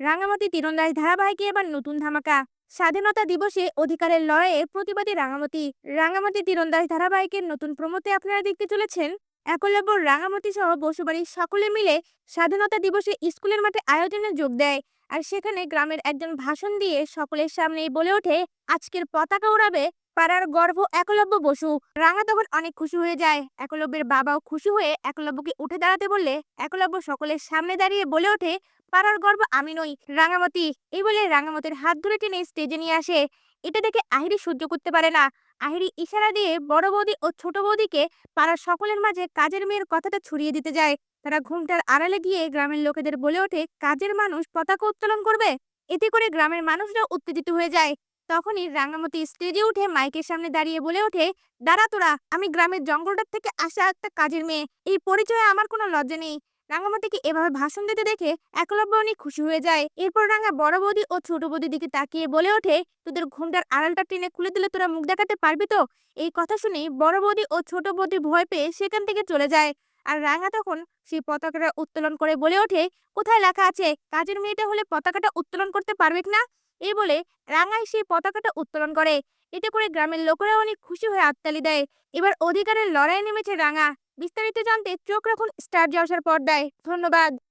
রাঙামাটি তীরন্দাজ ধারাবাহিকে এবার নতুন ধামাকা। স্বাধীনতা দিবসে অধিকারের লড়াইয়ে প্রতিবাদী রাঙামাটি। রাঙামাটি তীরন্দাজ ধারাবাহিকের নতুন প্রমোতে আপনারা দেখতে চলেছেন। একলব্য রাঙামাটি সহ বসুবাড়ির সকলে মিলে স্বাধীনতা দিবসে স্কুলের মাঠে আয়োজনে যোগ দেয়। আর সেখানে গ্রামের একজন ভাষণ দিয়ে সকলের সামনেই বলে ওঠে, আজকের পতাকা উড়াবে পাড়ার গর্ভ একলব্য বসু। রাঙা তখন অনেক খুশি হয়ে যায়। একলব্যের বাবাও খুশি হয়ে একলব্যকে উঠে দাঁড়াতে বললে, একলব্য সকলের সামনে দাঁড়িয়ে বলে ওঠে, পাড়ার গর্ব আমি নই, রাঙামতি। এই বলে রাঙামতির হাত ধরে টেনে স্টেজে নিয়ে আসে। এটা দেখে আহিরি সহ্য করতে পারে না। আহিরি ইশারা দিয়ে বড় বৌদি ও ছোট বৌদিকে পাড়ার সকলের মাঝে কাজের মেয়ের কথাটা ছড়িয়ে দিতে যায়। তারা ঘুমটার আড়ালে গিয়ে গ্রামের লোকেদের বলে ওঠে, কাজের মানুষ পতাকা উত্তোলন করবে? এতে করে গ্রামের মানুষরা উত্তেজিত হয়ে যায়। তখনই রাঙামতি স্টেজে উঠে মাইকের সামনে দাঁড়িয়ে বলে ওঠে, দাঁড়া তোরা, আমি গ্রামের জঙ্গলটার থেকে আসা একটা কাজের মেয়ে, এই পরিচয়ে আমার কোনো লজ্জা নেই। রাঙামাটিকে এভাবে ভাষণ দিতে দেখে একলব্য অনেক খুশি হয়ে যায়। এরপর রাঙা বড় বৌদি ও ছোট বৌদির দিকে তাকিয়ে বলে ওঠে, তোদের ঘুমটার আড়ালটা টেনে খুলে দিলে তোরা মুখ দেখাতে পারবি তো? এই কথা শুনে বড় বৌদি ও ছোট বৌদি ভয় পেয়ে সেখান থেকে চলে যায়। আর রাঙা তখন সেই পতাকাটা উত্তোলন করে বলে ওঠে, কোথায় লেখা আছে, কাজের মেয়েটা হলে পতাকাটা উত্তোলন করতে পারবে না? এই বলে রাঙাই সেই পতাকাটা উত্তোলন করে। এতে করে গ্রামের লোকেরা অনেক খুশি হয়ে আত্মালি দেয়। এবার অধিকারের লড়াই নেমেছে রাঙা। বিস্তারিত জানতে চোখ রাখুন স্টার জলসার পর্দায়। ধন্যবাদ।